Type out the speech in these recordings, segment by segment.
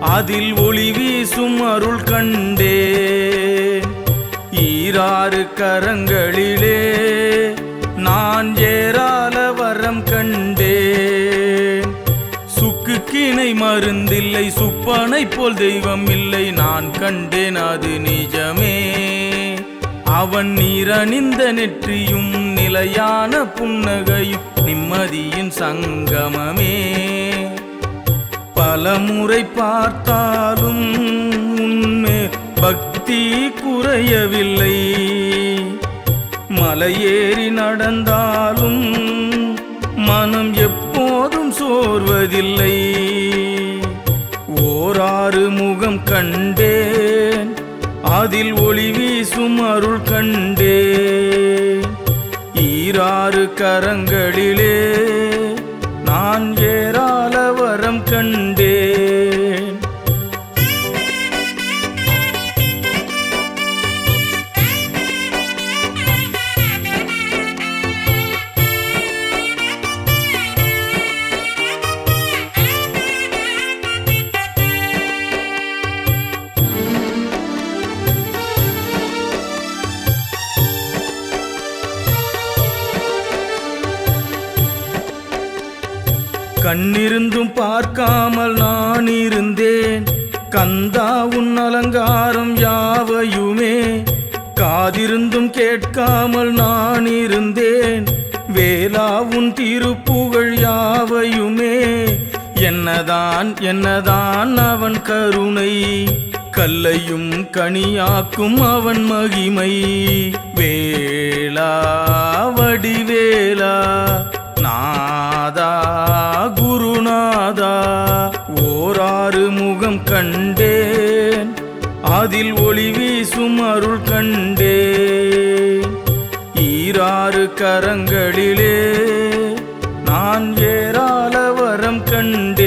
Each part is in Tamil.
அதில் ஒளி வீசும் அருள் கண்டே. ஈராறு கரங்களிலே நான் ஏராள வரம் கண்டே. சுக்கு கிணை மருந்தில்லை சுப்பனை போல் தெய்வம் இல்லை. நான் கண்டேன் அது நிஜமே. அவன் நீரணிந்த நெற்றியும் நிலையான புன்னகையும் நிம்மதியின் சங்கமமே. பலமுறை பார்த்தாலும் உன்மே பக்தி குறையவில்லை. மலையேறி நடந்தாலும் மனம் எப்போதும் சோர்வதில்லை. ஓராறு முகம் கண்டேன் அதில் ஒளி வீசும் அருள் கண்டேன். ஈராறு கரங்களிலே கண்ணிருந்தும் பார்க்காமல் நான் இருந்தேன் கந்தா உன் அலங்காரம் யாவையுமே காதிருந்தும் கேட்காமல் நான் இருந்தேன் வேலா உன் திருப்புகழ் யாவையுமே என்னதான் என்னதான் அவன் கருணை. கல்லையும் கனியாக்கும் அவன் மகிமை. முகம் கண்டேன். அதில் ஒளி வீசும் அருள் கண்டேன். ஈராறு கரங்களிலே நான் ஏராள வரம் கண்டேன்.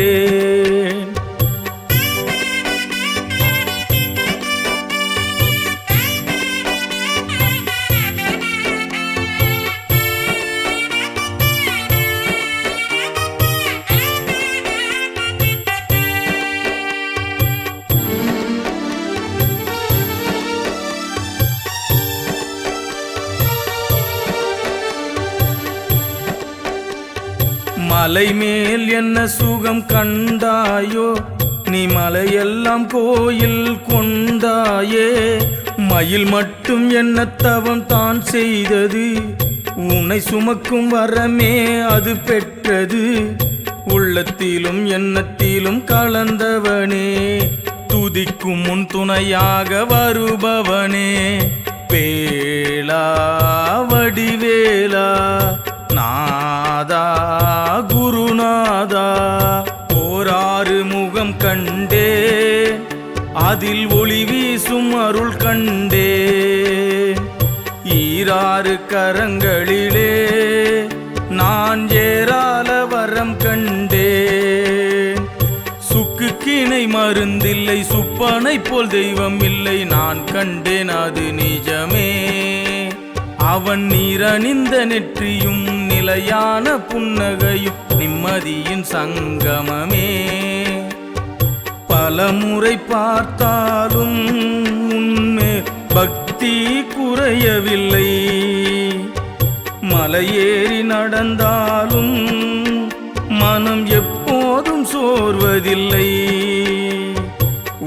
மலை மேல் என்ன சுகம் கண்டாயோ? நீ மலையெல்லாம் கோயில் கொண்டாயே. மயில் மட்டும் என்ன தவம் தான் செய்தது? உன்னை சுமக்கும் வரமே அது பெற்றது. உள்ளத்திலும் எண்ணத்திலும் கலந்தவனே. துதிக்கும் முன் துணையாக வருபவனே. பேளா வடிவேலா ஓராறு முகம் கண்டே அதில் ஒளி வீசும் அருள் கண்டே. ஈராறு கரங்களிலே நான் ஏராள வரம் கண்டே. சுக்கு கிணை மருந்தில்லை சுப்பனை போல் தெய்வம் இல்லை நான் கண்டேன் அது நிஜமே. அவன் நீரணிந்த நெற்றியும் நிலையான புன்னகையும் நிம்மதியின் சங்கமமே. பலமுறை பார்த்தாலும் உன்னே பக்தி குறையவில்லை. மலையேறி நடந்தாலும் மனம் எப்போதும் சோர்வதில்லை.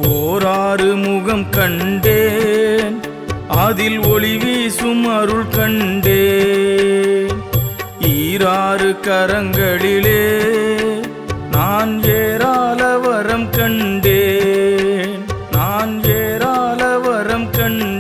ஓராறு முகம் கண்டேன் அதில் ஒளி அருள் கண்டே. ஈராறு கரங்களிலே நான் ஏராள வரம் கண்டேன். நான் ஏராள வரம் கண்டேன்.